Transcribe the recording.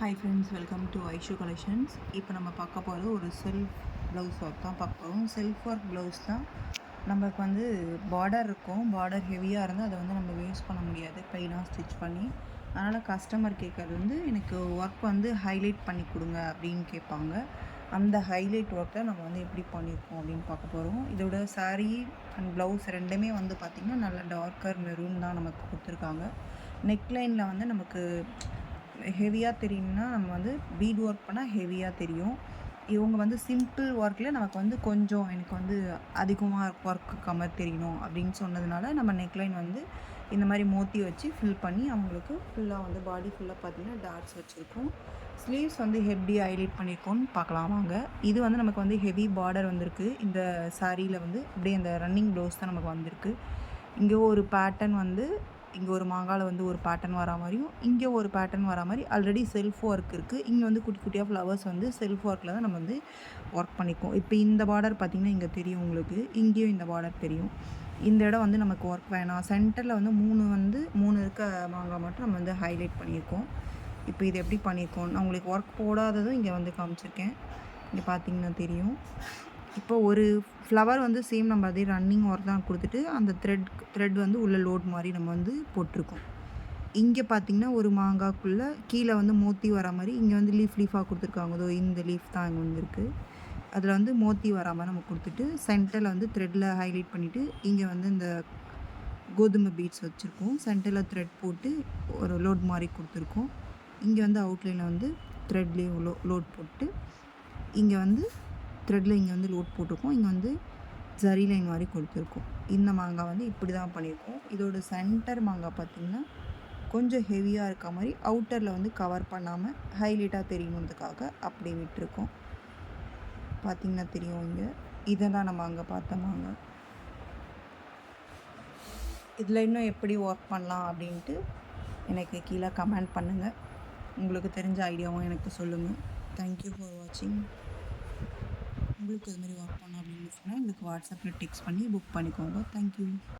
Hi friends welcome to Aishu collections இப்போ நம்ம பார்க்க போகிறது ஒரு செல்ஃப் ப்ளவுஸ் ஒர்க் தான் பார்க்க போகிறோம் செல்ஃப் ஒர்க் ப்ளவுஸ் தான். நமக்கு வந்து பார்டர் இருக்கும். பார்டர் ஹெவியாக இருந்தால் அதை வந்து நம்ம வேஸ்ட் பண்ண முடியாது. ப்ளைனாக ஸ்டிச் பண்ணி. அதனால் கஸ்டமர் கேட்குறது வந்து எனக்கு ஒர்க் வந்து ஹைலைட் பண்ணி கொடுங்க அப்படின்னு கேட்பாங்க. அந்த ஹைலைட் ஒர்க்கை நம்ம வந்து எப்படி பண்ணியிருக்கோம் அப்படின்னு பார்க்க போகிறோம் இதோட சாரீ அண்ட் ப்ளவுஸ் ரெண்டுமே வந்து பார்த்திங்கன்னா நல்ல டார்க்கர் மெரூன் தான் நமக்கு கொடுத்துருக்காங்க. நெக்லைனில் வந்து நமக்கு ஹெவியாக தெரியும்னா நம்ம வந்து பீட் ஒர்க் பண்ணால் ஹெவியாக தெரியும். இவங்க வந்து சிம்பிள் ஒர்க்கில் நமக்கு வந்து கொஞ்சம் எனக்கு வந்து அதிகமாக ஒர்க்கு கமர் தெரியணும் அப்படின்னு சொன்னதுனால நம்ம நெக்லைன் வந்து இந்த மாதிரி மோத்தி வச்சு ஃபில் பண்ணி அவங்களுக்கு ஃபுல்லாக வந்து பாடி ஃபுல்லாக பார்த்தீங்கன்னா டாட்ஸ் வச்சுருக்கோம். ஸ்லீவ்ஸ் வந்து ஹெப்பி ஹைலைட் பண்ணியிருக்கோம்னு பார்க்கலாம் வாங்க. இது வந்து நமக்கு வந்து ஹெவி பார்டர் வந்திருக்கு. இந்த சாரியில் வந்து அப்படியே அந்த ரன்னிங் ப்ளவுஸ் தான் நமக்கு வந்திருக்கு. இங்கே ஒரு பேட்டர்ன் வந்து இங்கே ஒரு மாங்காவில் வந்து ஒரு பேட்டர்ன் வரா மாதிரியும் இங்கே ஒரு பேட்டர்ன் வரா மாதிரி ஆல்ரெடி செல்ஃப் ஒர்க் இருக்குது இங்கே வந்து குட்டி குட்டியாக ஃப்ளவர்ஸ் வந்து செல்ஃப் ஒர்க்கில் தான் நம்ம வந்து ஒர்க் பண்ணிக்குவோம். இப்போ இந்த பார்டர் பார்த்திங்கன்னா இங்கே தெரியும் உங்களுக்கு. இங்கேயும் இந்த பார்டர் தெரியும். இந்த இடம் வந்து நமக்கு ஒர்க் வேணாம். சென்டரில் வந்து மூணு வந்து மூணு இருக்க மாங்காய் மட்டும் நம்ம வந்து ஹைலைட் பண்ணியிருக்கோம். இப்போ இது எப்படி பண்ணியிருக்கோம்? நான் உங்களுக்கு ஒர்க் போடாததும் இங்கே வந்து காமிச்சிருக்கேன். இங்கே பார்த்தீங்கன்னா தெரியும். இப்போ ஒரு ஃப்ளவர் வந்து சேம் நம்ம அதே ரன்னிங் ஒர்க் தான் கொடுத்துட்டு அந்த த்ரெட் த்ரெட் வந்து உள்ள லோட் மாதிரி நம்ம வந்து போட்டிருக்கோம். இங்கே பார்த்தீங்கன்னா ஒரு மாங்காய்க்குள்ளே கீழே வந்து மோத்தி வர மாதிரி இங்கே வந்து லீஃப் லீஃபாக கொடுத்துருக்காங்கதோ இந்த லீஃப் தான் இங்கே வந்துருக்கு அதில் வந்து மோத்தி வர மாதிரி நம்ம கொடுத்துட்டு சென்டரில் வந்து த்ரெட்டில் ஹைலைட் பண்ணிவிட்டு இங்கே வந்து இந்த கோதுமை பீட்ஸ் வச்சுருக்கோம். சென்டரில் த்ரெட் போட்டு ஒரு லோட் மாதிரி கொடுத்துருக்கோம். இங்கே வந்து அவுட்லைனில் வந்து த்ரெட்லேயும் லோ லோட் போட்டு இங்கே வந்து த்ரெட்டில் இங்கே வந்து லோட் போட்டிருக்கோம். இங்கே வந்து ஜரி லைன் மாதிரி கொடுத்துருக்கோம். இந்த மாங்காய் வந்து இப்படி தான் பண்ணியிருக்கோம். இதோட சென்டர் மாங்காய் பார்த்திங்கன்னா கொஞ்சம் ஹெவியாக இருக்க மாதிரி அவுட்டரில் வந்து கவர் பண்ணாமல் ஹைலைட்டாக தெரியணுன்றதுக்காக அப்படி விட்டுருக்கோம். பார்த்திங்கன்னா தெரியும் இங்கே. இதை தான் நம்ம அங்கே பார்த்த மாங்காய் இதில் இன்னும் எப்படி ஒர்க் பண்ணலாம் அப்படின்ட்டு எனக்கு கீழே கமெண்ட் பண்ணுங்கள் உங்களுக்கு தெரிஞ்ச ஐடியாவும் எனக்கு சொல்லுங்கள் தேங்க்யூ ஃபார் வாட்சிங் உங்களுக்கு அது மாதிரி ஒர்க் பண்ணணும் அப்படின்னு சொன்னால் எங்களுக்கு வாட்ஸ்அப்பில் டெக்ஸ்ட் பண்ணி புக் பண்ணிக்கோங்க. தேங்க்யூ